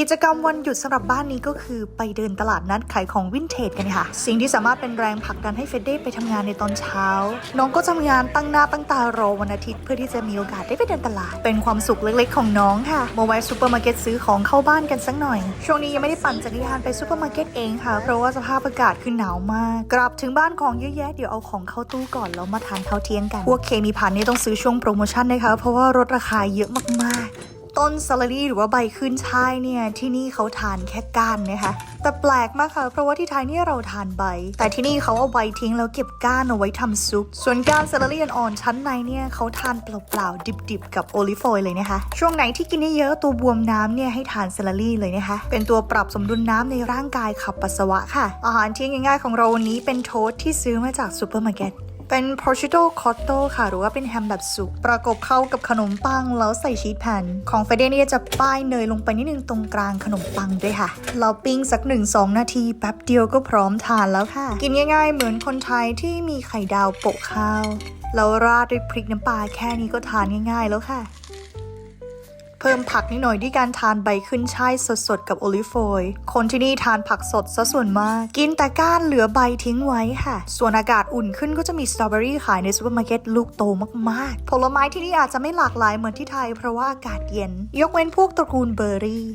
กิจกรรมวันหยุดสำหรับบ้านนี้ก็คือไปเดินตลาดนัดขายของวินเทจกันค่ะ สิ่งที่สามารถเป็นแรงผลักดันให้เฟดเด้ไปทำงานในตอนเช้า น้องก็ทำงานตั้งหน้าตั้งตารอวันอาทิตย์ เพื่อที่จะมีโอกาสได้ไปเดินตลาด เป็นความสุขเล็กๆ ของน้องค่ะมาแวะซูเปอร์มาร์เก็ตซื้อของเข้าบ้านกันสักหน่อย ช่วงนี้ยังไม่ได้ปั่นจักรยานไปซูเปอร์มาร์เก็ตเองค่ะ เพราะว่าสภาพอากาศคือหนาวมาก กลับถึงบ้านของเยอะแยะเดี๋ยวเอาของเข้าตู้ก่อนแล้วมาทานข้าวเที่ยงกันพวกเคมีพันนี่ต้องซื้อช่วงโปรโมชั่นนะคะเพราะว่าลดราคาเยอะมากๆ ต้นซาลารีหรือว่าใบขึ้นช่ายเนี่ยที่นี่เขาทานแค่ก้านนะคะ แต่แปลกมากค่ะ เพราะว่าที่ไทยเนี่ยเราทานใบ แต่ที่นี่เขาเอาใบทิ้งแล้วเก็บก้านเอาไว้ทำซุป ส่วนก้านซาลารีอ่อนชั้นในเนี่ยเขาทานเปล่าๆดิบๆ กับโอลิฟออยล์เลยนะคะ ช่วงไหนที่กินเยอะตัวบวมน้ำเนี่ยให้ทานซาลารีเลยนะคะ เป็นตัวปรับสมดุลน้ำในร่างกายขับปัสสาวะค่ะ อาหารที่ง่ายๆของเราวันนี้เป็นโทสต์ที่ซื้อมาจากซูเปอร์มาร์เก็ต เป็น prosciutto cotto ค่ะ หรือว่าเป็นแฮมแบบสุก ประกบเข้ากับขนมปัง แล้วใส่ชีสแผ่น ของเฟเดเนี่ยจะป้ายเนยลงไปนิดนึงตรงกลางขนมปังด้วยค่ะ เราปิ้งสัก 1-2 นาที แป๊บเดียวก็พร้อมทานแล้วค่ะ กินง่ายๆ เหมือนคนไทยที่มีไข่ดาวโปะข้าว แล้วราดด้วยพริกน้ำปลาแค่นี้ก็ทานง่ายๆแล้วค่ะ เพิ่มผักนิดหน่อยด้วยการทานใบขึ้นช่ายสดๆ กับโอลิฟอยล์คนที่นี่ทานผักสดซะส่วนมาก กินแต่ก้านเหลือใบทิ้งไว้ค่ะ ส่วนอากาศอุ่นขึ้นก็จะมีสตรอเบอรี่ขายในซูเปอร์มาร์เก็ตลูกโตมากๆ ผลไม้ที่นี่อาจจะไม่หลากหลายเหมือนที่ไทยเพราะว่าอากาศเย็น ยกเว้นพวกตระกูลเบอร์รี่